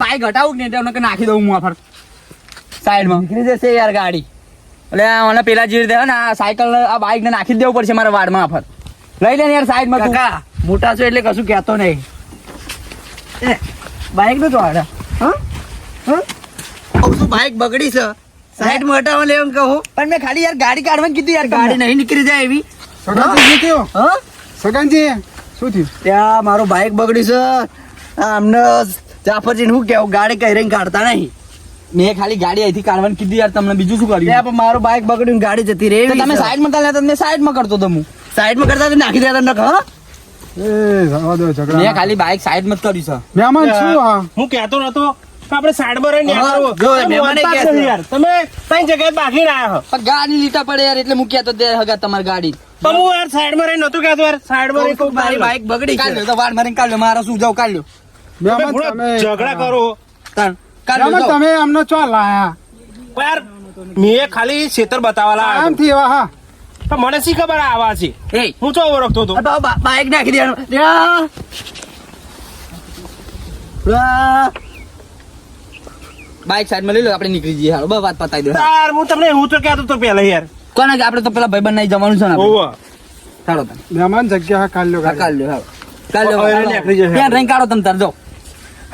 પાય ઘટાવું નહીં એટલે નાખી દઉં હું ફર સાઈડમાં. નીકળી જશે યાર ગાડી. એટલે મને પેલા જે રીતે ને આ સાયકલ આ બાઇક ને નાખી દેવું પડશે મારા વાડમાં ફર લઈ લે ને યાર સાઈડમાં તું. કાકા મોટા છો એટલે કશું કહેતો નહીં. બાઈક નો ચોડા હા? હા? શું બાઈક બગડી છે? સાઈડમાં મોટામાં લેવાનું કહું. પણ મેં ખાલી યાર ગાડી કાઢવાની કીધી યાર ગાડી નહીં નીકળી જાય એવી. સગનજી શું થયું? ત્યાં મારું બાઈક બગડ્યું છે. આમને અમને જાફરજીને શું કેવું ગાડી કઈ રહીને કાઢતા નહીં. મેં ખાલી ગાડી અહીંથી કાઢવાની કીધી યાર તમને બીજું શું કર્યું? પણ મારું બાઇક બગડ્યું ને ગાડી જતી રહી તમે સાઈડમાં ચાલ્યા તમને મેં સાઈડમાં કરતો તમે હું. સાઈડમાં કરતા નાખી દેતા હા જવા દો મેં ખાલી બાઇક સાઈડમાં જ કર્યું છે. મહેમાન શું હું. કહેતો નતો આપણે સાઈડમાં રહીને હા, તમે કઈ જગ્યાએ ગાડી લીટા પડે યાર એટલે મૂક્યા તો દે હગા તમારી ગાડી. તો હું યાર સાઈડમાં રહીને નતું કહેતો યાર. કહું, મારી બાઈક બગડી છે તો વાર મારીને કાઢ લ્યો મારો શું જાવ કાઢ લ્યો તમે મહેમાન થોડા તમે ઝઘડા કરો. તાણ. તમે અમને ચો લાયા? યાર મેં ખાલી છેતર બતાવવા આમ થી હા. મને શી ખબર આવા છે? એ હું ચો ઓળખતો હતો? બાઈક નાખી દેવાનું. બાઈક સાઈડ સાઈડમાં લઈ લો આપણે નીકળી જઈએ. હાલો બસ વાત પતાવી દો. યાર હું તમને હું તો કહેતો તો પહેલા યાર. કોને કે આપણે તો પેલા ભાઈ નહીં જવાનું છે ને ઓવા ચાલો તમે. મહેમાન જગ્યા હા કાલ હા, લ્યો હાલો કાઢ લ્યો હવે હાલો. ત્યાં રહીને કાઢો તમે તાર જાઓ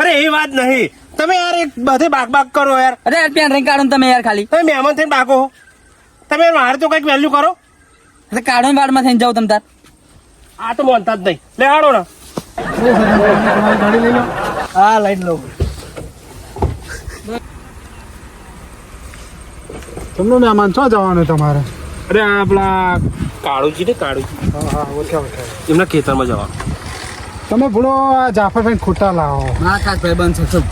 અરે એ વાત નહીં. તમે યાર એક બધે બાગ બાગ કરો યાર. અરે ત્યાં રહીને કાઢો તમે યાર ખાલી? તમે મહેમાન થઈને બાગો તમે મારે તો કંઈક વેલ્યુ કરો. એટલે કાઢો ને વાડમાં થઈને જાઓ તમે તાર. આ તો માનતા જ નહીં. લે આડો ને. હા સગનજી, તમારી ગાડી લઈ લો. હા લઈને આમાં તમને ચો જવાનું તમારે? અરે આ આપણા કાળુજી ને કાળુજી. હા હા ઓળખ્યા ઓળખ્યા એમના ખેતરમાં જવાનું તમે ભૂલો આ જાફરભાઈ ખોટા લાવો. ના ખાસ ભાઈબંધ છે સબ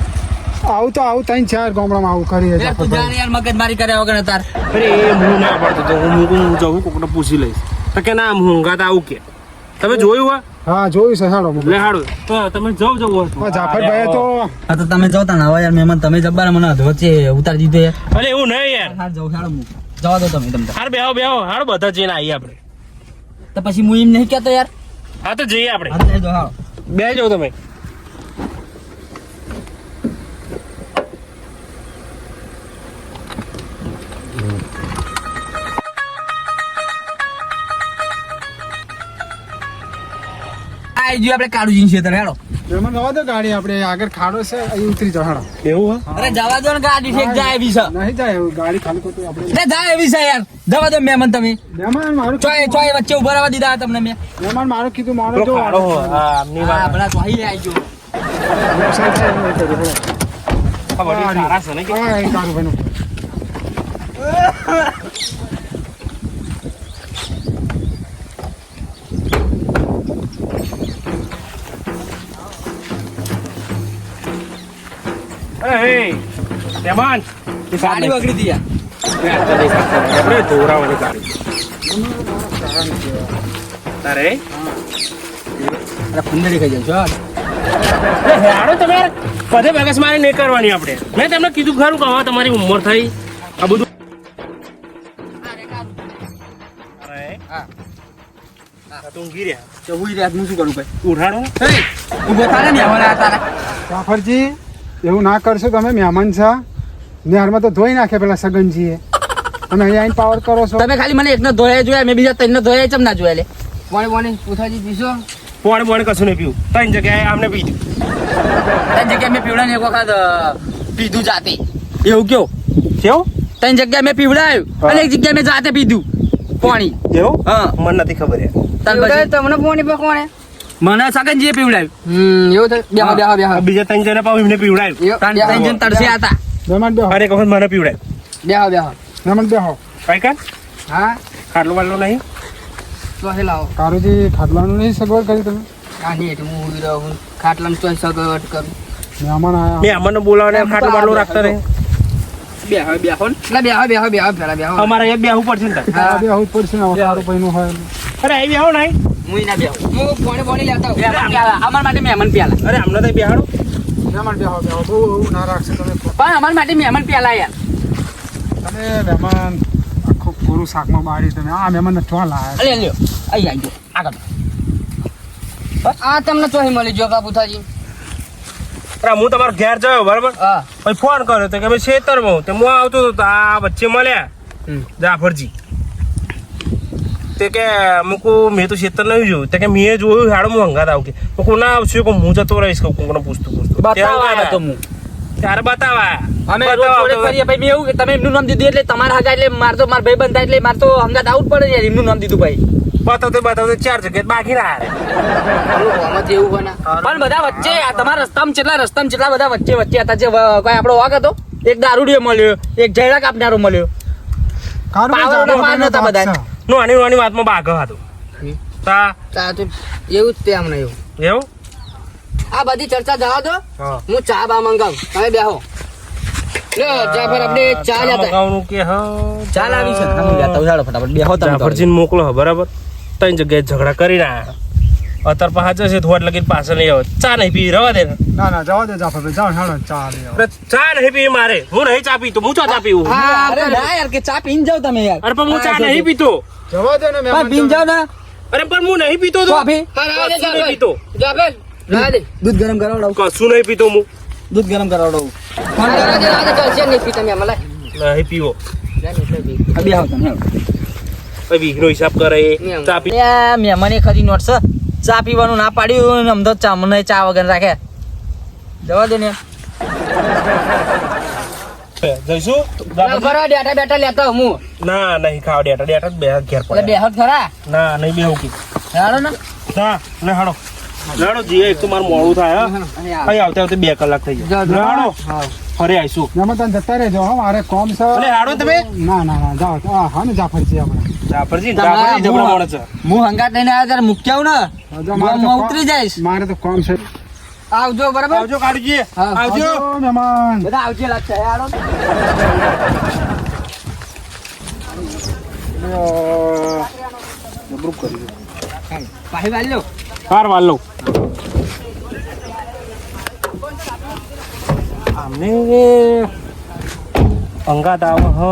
આવું તો આવું ત્રણ ચાર ગામડામાં આવું કરીએ યાર તું જાને જાફરભાઈ યાર મગજમારી કર્યા વગર તાર. અરે એ હું ના પડતો તો હું હું જવું કોકને પૂછી લઈશ. તો કે ના હું આવું કે. તમે જોયું હોય હા જોયું છે હાડો લે હાડો તો તમે જાવ જવું હોય તો. જાફરભાઈ તો હા તો તમે જાઓ તાણ હવે યાર મહેમાન તમે જબ્બાર મને વચ્ચે ઉતારી દીધો યાર. અરે એવું નહીં યાર. હા જાઓ હાડો જવા દો તમે તમે તાર. હાર બેહો બેહો. હાડો બધા જઈને આવીએ આપણે. તો પછી હું એમ નહીં કહેતો યાર. હા તો જઈએ આપણે. બે જાઓ તમે. આ જો આપણે કાળું જીન છે તારે હેડો. મહેમાન જવા દો ગાડી આપણે આગળ ખાડો છે અહીં ઉતરી જાઓ હાડો. એવું હા? અરે જવા દો ને ગાડી ઠેક જાય એવી છે. નહીં જાય એવું ગાડી ખાલી ખોટું આપણે અરે જાય એવી છે યાર. જવા દો મહેમાન તમે. મહેમાન મારું ચોય ચોય વચ્ચે ઊભા રહેવા દીધા તમને મેં. મહેમાન મારું કીધું મારો જો હા આમની હા વાત. પેલા ચોહી લે આવી ખબર સારા છે ને કે? હા. તેમાન ગાડી બગડી હતી આપણે ધોરાવાની ગાડી તારે અરે ફંદડી ખાઈ જાય છો તમે બધે બગસ મારી નહીં કરવાની આપણે મેં તમને કીધું ખરું કે હવે તમારી ઉંમર થઈ આ બધું ઉઠાડો હે ઊભો થાને ને હવે તારા જાફરજી એવું ના કરશો તમે મહેમાન છો નેરમાં તો ધોઈ નાખે પેલા સગનજીએ. તમે અહીંયા આઈને પાવર કરો છો. તમે ખાલી મને એકને ધોયા જોયા મેં બીજા ત્રણ ધોયા ચમ ના જોયા લે? કોણે કોણે પૂછાજી પીશો? પોણે પોણે કશું નહીં પીવું. ત્રણ જગ્યાએ આમને પીધું ત્રણ જગ્યાએ મેં પીવડા ને એક વખત પીધું જાતે. એવું કયો? કેવું? ત્રણ જગ્યાએ મેં પીવડાયું અને એક જગ્યાએ મેં જાતે પીધું પાણી. એવું? હા. મને નથી ખબર તમને પાણી કોણે? મને સગનજીએ પીવડાયું. હમ એવું થાય. બેહો બેહો બેહો. બીજા ત્રણ જણા પાવ એમને પીવડાયું. ત્રણ ત્રણ જણ તરસ્યા હતા. મહેમાન બેહો. અરે એક વખત મને પીવડાયું. બેહો બેહો. મહેમાન બેહો. કઈ કા હા? ખાટલો બાટલો નહીં? તો હે લાવો. કારુજી ખાટલાનું નહીં સગવડ કરી તમે? હા નહીં એટલે હું ઊભી રહું ખાટલાનું તો સગવડ કરું. મહેમાન આયા. મેં અમને બોલાવને ખાટલો બાટલો રાખતા રહે. બેહો બેહો ને. એટલે બેહો બેહો બેહો પેલા બેહો. અમારે એ બેહવું પડશે ને બે હા બેહવું જ પડશે ને હવે સારું પૈનું હોય. અરે અહીં બેહો નહીં. મુંય ના બેહો. હું પાણી પાણી લેતા અમાર માટે મહેમાન પ્યાલા. અરે અમને તો બેહાડો. મહેમાન બેહો બેહો. બહુ એવું ના રાખશે તમે પણ અમાર માટે મહેમાન પ્યાલા યાર. તમે મહેમાન આખું પૂરું શાકમાં બાળી તમે. આ મહેમાન ચો લાયા અરે લ્યો અહીં આવી ગયો આગળ. આ તમને ચોહી મળી જો કાબુથાજી અરે હું તમારા ઘેર જયો બરાબર? હા. પછી ફોન કર્યો તો કે ભાઈ ખેતરમાં તે હું આવતો હતો તો આ વચ્ચે મળ્યા. જાફરજી તે કે મૂકું મેં તો ખેતર નહીં જોયું. તે કે મેં જોયું હાડ હું હંગાત આવું કે. મૂકું ના આવશે કે હું જતો રહીશ કોઈને પૂછતું પૂછતું. બતાવા તો હું. ત્યારે બતાવા અમે રોજ જોડે ફરીએ ભાઈ મેં એવું કે તમે એમનું નામ દીધું એટલે તમારા હગા એટલે માર તો માર ભાઈ બંધા એટલે માર તો હંગાત આવું જ પડે યાર એમનું નામ દીધું ભાઈ. બતાવતો બતાવતો ચાર જગ્યાએ બાકી બને પણ બધા વચ્ચે આ તમારા રસ્તામાં કેટલા રસ્તામાં કેટલા બધા વચ્ચે વચ્ચે હતા જે કોઈ આપણો વાગ હતો? એક દારૂડિયો મળ્યો એક જયડા કાપનારો મળ્યો. પાવર નતા બધા. છે. નાની નાની વાતમાં બાઘ હતો. તા? તા તો એવું જ તે હમણાં એવું. એવું? આ બધી ચર્ચા જવા દો. હું. ચા બા મંગાવું. તમે બેહો. લે જાફર આપણે ચા ચા લેતા. મંગાવવાનું કે હા. ચાલ આવી છે. હા, હું લેતા ફટાફટ. બેહો તમે તો. જાફરજીને મોકલો બરાબર? ત્રણ જગ્યાએ ઝઘડા કરી રહ્યા. અત્યારે પાછા જશે થોડ લગીને પાછળ નહીં આવે. ચા નહીં પી રવા દે. ને. ના જવા દે જાફરભાઈ જાઓ હાલો ચા લે ચા નહીં પી મારે. હું નહીં ચા પીતો હું ચા ચા પીવું? અરે ના યાર કે ચા પીને જાવ તમે યાર. અરે પણ હું ચા નહીં પીતો. જવા દે ને પણ મહેમાન પીને જાઓ ને. અરે પણ હું નહીં પીતો તો? ભાઈ નહીં જાફર. પીતો. જાફર, દે. દૂધ ગરમ કરાવડાવું કશું નહીં પીતો હું. દૂધ ગરમ કરાવડાવું ફોન કરવા દે, રાહ દે, ચાલશે નહીં પીતા મેં મલાઈ. નહીં પીવો. હા, આવ તમે. પછી હિસાબ કરે. ચા પી. મહેમાન એ ખરી નોટ છે. ચા પીવાનું ના પાડ્યું ને અમદાવાદ ચા મને ચા વગર રાખે. જવા દે ને. જઈશું? ખરા ડેટા બેટા લેતા હું. ના નહીં ખાવા ડેટા ડેટા બે ઘેર પડે બેહો જ ખરા? ના નહીં બેહું કે. હેડો ને. ના ને હાડો લાડો જીએ એક તો મારું મોડું થાય હા. આવતા આવતે બે કલાક થઈ જાય. લાડો ફરી આવીશું. તમે જતા રહેજો હો. મારે કોમ છે. હાડો તમે. ના ના ના જાઓ. હા ને જાફરજી આપણે જાફરજી તમારા જાફરજી જબરા માણસ છે. હું હંગાત લઈને આવ્યો ત્યારે મૂક્યા ને હું ઉતરી જઈશ. મારે તો કોમ છે. આવજો બરાબર? આવજો કાઢજી આવજો. મહેમાન. બધા આવજે લાગશે આડો. અમને અંગાત આવ હ,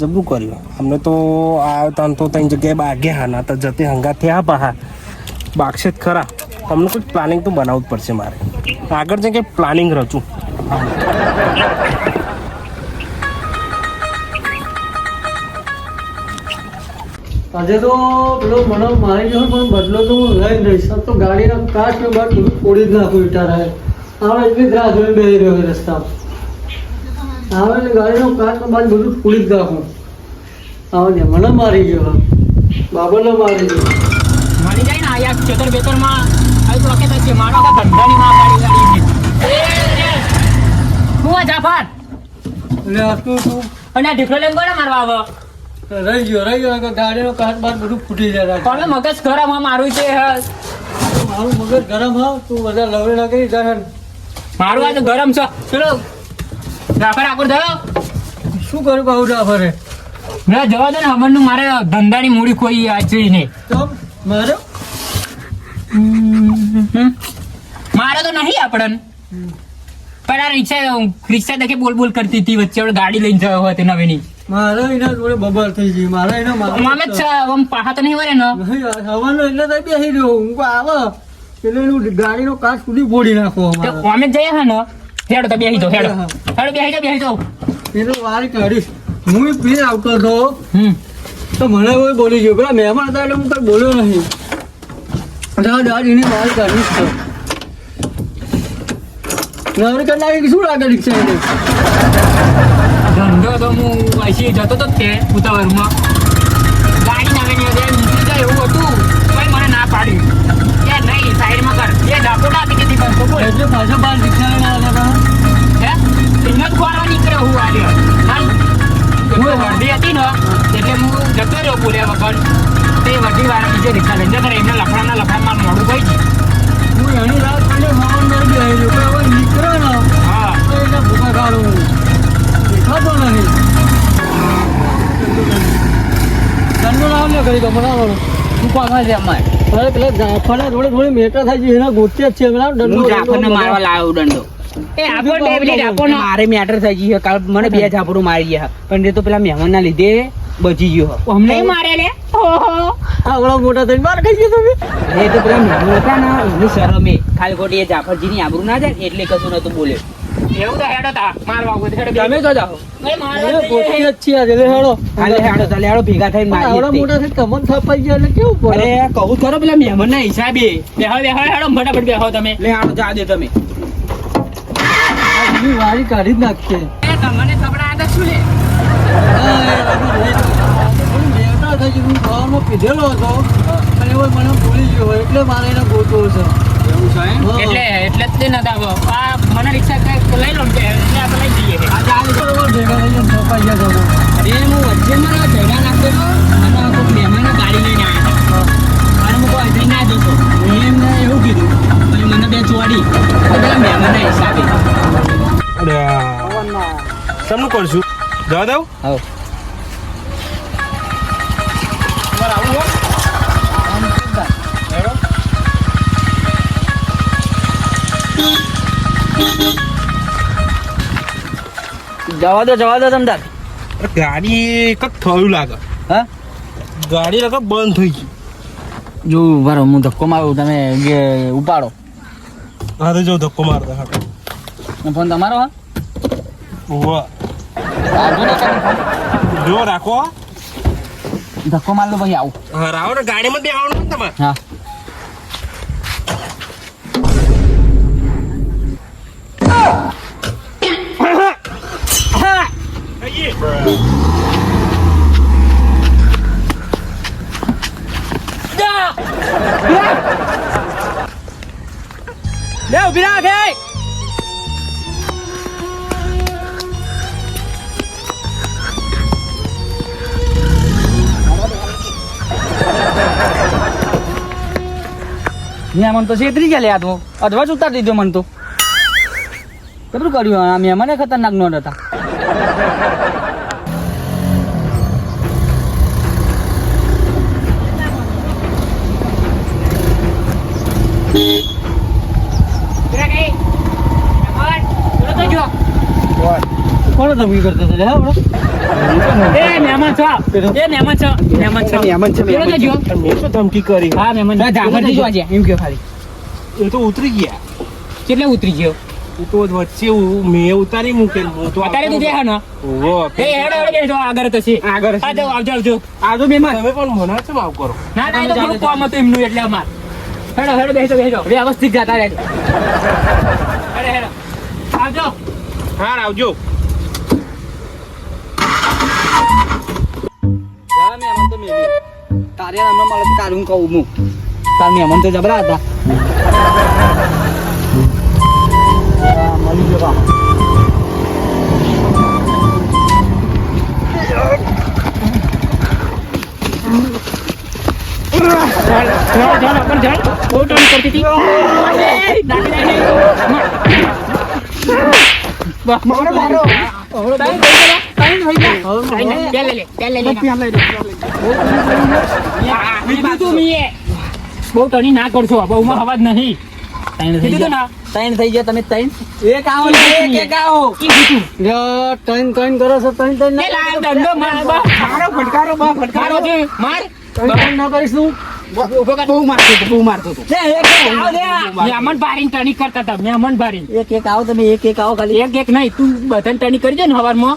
જબરું કર્યું. અમને તો આ તન તો ત્રણ જગ્યાએ બાગ્યા હા, ના તો જતે હંગાત થયા બહાર બાગશે ખરા. તમને કોઈ પ્લાનિંગ તો બનાવવું જ પડશે મારે. આગળ જઈને કંઈ પ્લાનિંગ રચું. આજે તો પેલો મને મારી ગયો પણ બદલો તો હું લઈ જઈશ તો ગાડીના કાચ ને બાર ફોડી જ નાખું ઇટાર આવે એટલી જ રાહ જોઈને રહ્યો રસ્તા આવે ને ગાડીનો કાચ બાદ બધું ફોડી જ ગયો આવે ને મને મારી ગયો બાબરને મારી ગયો મારી જાય ને આયા ખેતર બેતરમાં આવી તો વખત છે મારો તો ધંધાની માં ગાડી ગાડી હું આ જાફર? આ તું તું? અને આ ઢીકલો લેંગો ને મારવા આવો? રહી ગયો રહી ગયો કે ગાડીનો કાચ બાદ બધું ફૂટી જાય તમે મગજ ગરમ આ મારું છે હા. મારું મગજ ગરમ હા તું બધા લવડે ના કરી જાય મારું આ તો ગરમ છે. ચલો જાફર આગળ થયો? શું કરું કહું રાફરે? ના જવા દે ને અમરનું મારે ધંધાની મૂડી કોઈ આચવી નહીં. તો મારો? મારે તો નહીં આપણને. પણ આ રિક્ષા રિક્ષા દેખે બોલ બોલ કરતી હતી વચ્ચે આપણે ગાડી લઈને જયો હોય તે નવીની મારે એના જોડે બબર થઈ ગઈ મારો એના મામે છે આમ પાહા તો નહીં વરે ને હવાનો એટલે તો બેસી રહ્યો. હું આવે એટલે ગાડીનો કાચ સુધી ફોડી નાખો અમે જઈએ હા ને? હેડો તો બેસી જાઓ હેડો. હેડો બેહી જાઓ બેહી જાઓ. એટલે વાર કાઢીશ. હું પી આવતો હતો. હમ. તો મને કોઈ બોલી ગયો. પેલા મહેમાન હતા એટલે હું કઈ બોલ્યો નહીં. દાદા દાદ એની વાર કાઢીશ તો. નવરી કલાકે શું લાગે રિક્ષા એને? ધંધો તો હું અહીંથી જતો તો તે ઉતાવળમાં. ગાડી એમ નીકળી જાય એવું હતું. કોઈ મને ના પાડ્યું કે નહીં સાઈડમાં કર. એ ડાકોટા તો બોલ. એટલે પાછા બાર લઈને આવ્યા હતા હે? હિંમત નીકળે હું આવ્યો હાલ. હું વર્ધી હતી ને એટલે હું જતો રહ્યો બોલ્યા વગર. તે વર્ધી વાળા બીજે રિક્ષા લઈને જતા. એમના લફડાના લફડામાં મોડું ગયું. હું એની રાત પડે માવન બેસી રહ્યો. હવે નીકળ્યો ને હા. તો એને ભૂખા કાઢું દેખાતો નહીં. દંડો ના કરી દો બનાવવાનો તું કોણ છે અમારે અરે પેલા જાફરના જોડે થોડી મેટા થાય છે એના ગોતે જ છે. હમણાં દંડો જાફરને મારવા લાવ્યો દંડો. એ આપો ડેબલી આપો મારે મેટર થઈ ગઈ કાલ મને બે જાફરો મારી ગયા. પણ એ તો પેલા મહેમાન ના લીધે બચી ગયો. હો. અમને મારે લે. ઓહો. આવડા મોટા થઈને માર ખાઈ ગયા તમે. એ તો પેલા મહેમાન હતા ને એની શરમે. ખાલી ખોટી એ જાફરજીની આબરૂ ના જાય એટલે કશું નતું બોલ્યો. એવું તો હેડો તા મારવા આવું હેડો તમે તો જાઓ. એ મારવા પોતી જ છીએ લે હેડો. હાલે હાડો ચાલે હાડો ભેગા થઈને પણ આવડા મોટા થઈને કમન થપાઈ ગયા એટલે કેવું પડે? અરે કહું ખરો પેલા મહેમાન ના હિસાબે બેહો બેહો હેડો ફટાફટ બેહો તમે. લે હાડો જા દે તમે. આજની વારી કાઢી જ નાખીએ એ તમને હતા શું લે. બેઠા થઈ ગયું ખાવામાં પીધેલો હતો અને એવો મને ભૂલી ગયો એટલે મારે એને ગોતવો છે. એટલે એટલે જ તે નતા આવો. આ મને રિક્ષા કંઈક લઈ લો ને એટલે આપણે લઈ જઈએ. અરે હું વચ્ચે મારા ભેગા નાખેલો અને કોઈક મહેમાને ગાડી લઈને આવ્યા અને હું કોઈ અજાઈ ના જશો મેં એમને એવું કીધું પછી મને બે ચોડી બધા મહેમાનના હિસાબે. અરે કરશું? જવા દઉં? હવ જવા દો જવા દો તમતાર અરે ગાડી કંઈક થયું લાગે. હા? ગાડી લગા બંધ થઈ ગઈ. જો વારો હું ધક્કો મારું તમે ઉપાડો. હા તો જો ધક્કો મારતા હા. ફોન તમારો હા? વાહ તમે. જો રાખો ધક્કો માર લો પછી આવું. હા રાવો ને ગાડીમાં બેવાનું તમારે? હા. લે, ઊભી રાખ મહેમાન તો છેતરી ગયા લે આતો અધવા ઉતારી દીધો મને તો. કેટલું કર્યું, આ મહેમાને ખતરનાક હતા. કોણ ધમકી કરતા હતા? હા હમણાં? એ મહેમાન છો. એ મહેમાન છો. મહેમાન છો. મહેમાન છે, બોલો જો. શું ધમકી કરી. હા મહેમાન ના, જાફરજી જો આજે એમ કયો ખાલી. એ તો ઉતરી ગયા. કેટલે ઉતરી ગયો? તો વચ્ચે મેં ઉતારી મૂકેલ. હું તો અત્યારે તું દેખા ને. ઓહો, એ હેડો હેડો બેસો આગળ તો છે. આગળ આવજો આવજો. આવજો મહેમાન તમે પણ મને શું આવું કરો. ના ના એ તો હતું એમનું એટલે અમાર. હેડો હેડો બેસો બેસો. વ્યવસ્થિત જતા રહેજો હેડો હેડો. આવજો. હા આવજો. જા મહેમાન તો મેલી તારે કહું હું. તાર મહેમાન તો જબરા હતા. મળી. ઉપર ચાલ બહુ તું મીએ. ટર્નિંગ ના કરશો બહુમાં અવાજ નહીં. ત્રણ થઈ ગયા. ના. ત્રણ થઈ ગયા તમે ત્રણ એક આવો એક એક આવો. ત્રણ ત્રણ કરો છો ત્રણ દંડો માર બા. ફટકારો બા મારો છે માર. ત્રણ ત્રણ ના કરીશ. બહુ મારતો હતો બહુ હતો એક એક ટર્નિંગ કરતા હતા મહેમાન ભારીને. એક એક આવો તમે એક એક આવો ખાલી એક એક નહીં તું બધાને ટણી કરી દે ને હવારમાં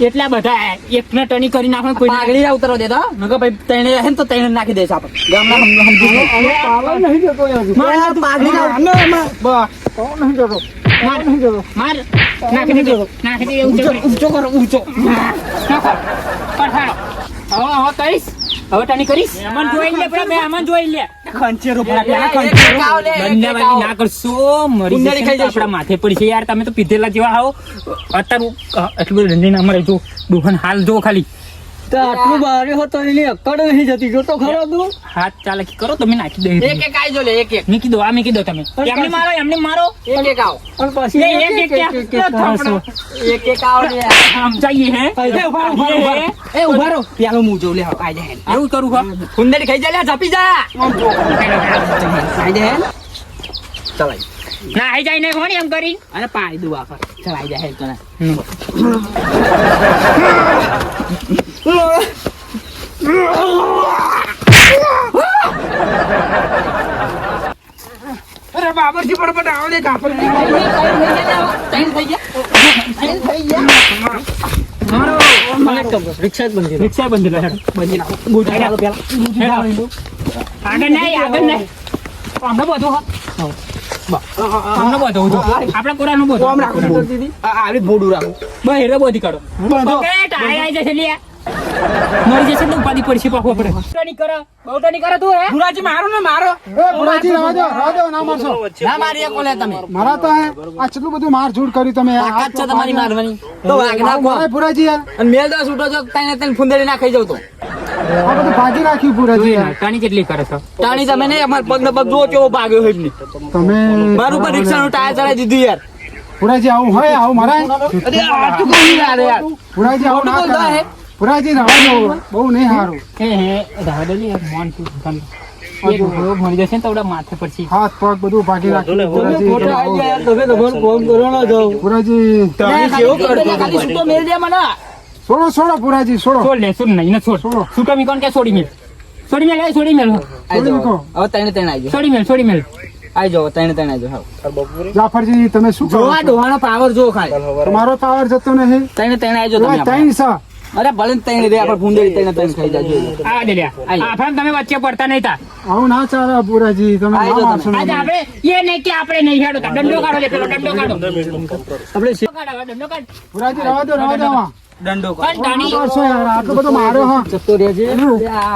એટલા બધા એકને ટર્નિંગ કરી નાખો કોઈ પાઘડી ઉતરો દેતા નકર ભાઈ રહે તો ત્રણે નાખી દેશે આપણે ગામના સમજી પાવર નહીં જતો હજુ. આ પાઘડી ના પાવર નહીં જતો. માર માર નાખી દે નાખી દે ઊંચો કરી. ઊંચો કરો નાખો. પઠાડો. હવે હવે કરીશ હવે તને કરીશ? મહેમાન જોઈ લે પેલા મહેમાન જોઈ લે. ખંચેરો પેલા ખંચેરો. બંધાવાની ના કરશો મરી જશે આપણા માથે પડશે યાર તમે તો પીધેલા જેવા આવો અત્યારે એટલું બધું રંધી અમારે મરે જો દુકાન હાલ જો ખાલી. તો આટલું બારે હતો એની અક્કડ નહીં જતી. જોતો ખરો તું. હાથ ચાલે કરો તમે નાખી દે એક એક આઈ જો લે એક એક. મી કીધો આ મી કીધો તમે. એમને મારો એમને મારો. એક એક આવો. પણ પછી એ, એક, એક એક, એક એક આવો લે. સમજાઈએ હે? એ, ઊભા રહો, ઊભા. એ ઊભા રહો. પેલો મું જો લે હા કાઈ જાય એવું કરું હા. ફુંદડી ખાઈ જા લે ઝાપી જા. કાઈ જાય ચલાઈ ના આઈ જાય ને કોણ એમ કરી અને પાણી દઉં પર ચલાઈ જાય તને. અરે બાબરજી ફટાફટ આવો દે કાપડ રિક્ષા જ બંધી રિક્ષા બંધી બંધી નાખો પેલા આગળ નહીં આગળ નહીં અમને બધું આપણે કોરાનું બધું આવી બોડું રાખું બસ એટલે બધી કાઢો પકડે ટાય આવી જશે લ્યા મરી જશે તો ઉપાધી પડશે પાછું આપણે. બહુટાની કરો બહુટાની કરો તું હે? ગુરાજી મારો ને મારો. એ ગુરાજી રહેવા દો દો ના મારશો. ના મારી કોલે તમે. મારા તો હે આ કેટલું બધું માર ઝૂડ કર્યું તમે આ છે તમારી મારવાની. તો વાગના કો યાર. અને મેલ દસ ઉઠો છો તને તને ફુંદરી ના ખાઈ જાવ તો. આ બધું ભાગી નાખ્યું પુરાજી ટાણી કેટલી કરે છો? ટાણી તમે નહીં અમાર પગ ને પગ જો કેવો ભાગ્યો હોય તમે મારું ઉપર રિક્ષાનું ટાયર ચડાવી દીધું યાર. પુરાજી આવું હોય આવું મારા અરે આ તો કોઈ યાર યાર? ભુરાજી આવું ના ખોટું રહેવા દો બહુ નહીં સારું હે હે રાહ દે મોન તું ભણી જશે ને તો માથે પછી હાથ પગ બધું ભાગી નાખ્યું ભુરાજી ખોટા આવી ગયા યાર તમે તમારું કામ કરો ના જાઓ ભુરાજી કેવું કરતો ખાલી છૂટો મેલ દે મને. છોડો છોડો પુરાજી છોડો છોડ લે છોડ નહીં છોડ છોડો. છૂટો મી કોણ કે છોડી મેલ? છોડી મેલ આય છોડી મેલ. હવે તઈને તઈને આવી જાઓ. છોડી મેલ છોડી મેલ. તઈને તઈને આવી જાઓ. જાફરજી તમે શું જોવા છો? ડોહાનો પાવર જો ખાલી. તમારો પાવર જતો નહીં. તઈને તઈને આવી તમે ત્રણ સા. અરે ભલે તૈણ રે આપણે ફુંદરી તૈણ તૈણ ખાઈ જાજો. આ દે લ્યા આઈ. આ ફાન તમે વચ્ચે પડતા નહીં તા. આવું ના ચાલે પુરાજી તમે આજે આપણે એ નહીં કે આપણે નહીં હેડો તા. દંડો કાઢો લે પેલો દંડો કાઢો. આપણે દંડો કાઢો ભુરાજી રહેવા દો રહેવા દો દંડો પણ ના ટાણી મારશો યાર? આટલો બધો માર્યો હા. જતો રહે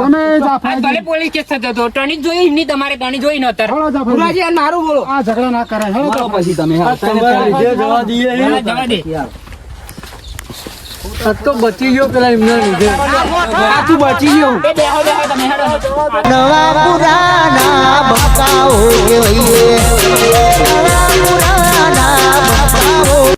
તમે આ ભલે પોલીસ કેસ થતો ટણી જોઈ એમની તમારે ટણી જોઈ ન પુરાજી મારું બોલો. આ ઝઘડા ના કરે પછી તમે જવા દઈએ જવા દે તો બચી ગયો પેલા એમના લીધે. તું બચી ગયો. નવા પુરાના બતાવો નવા પુરાના બતાવો.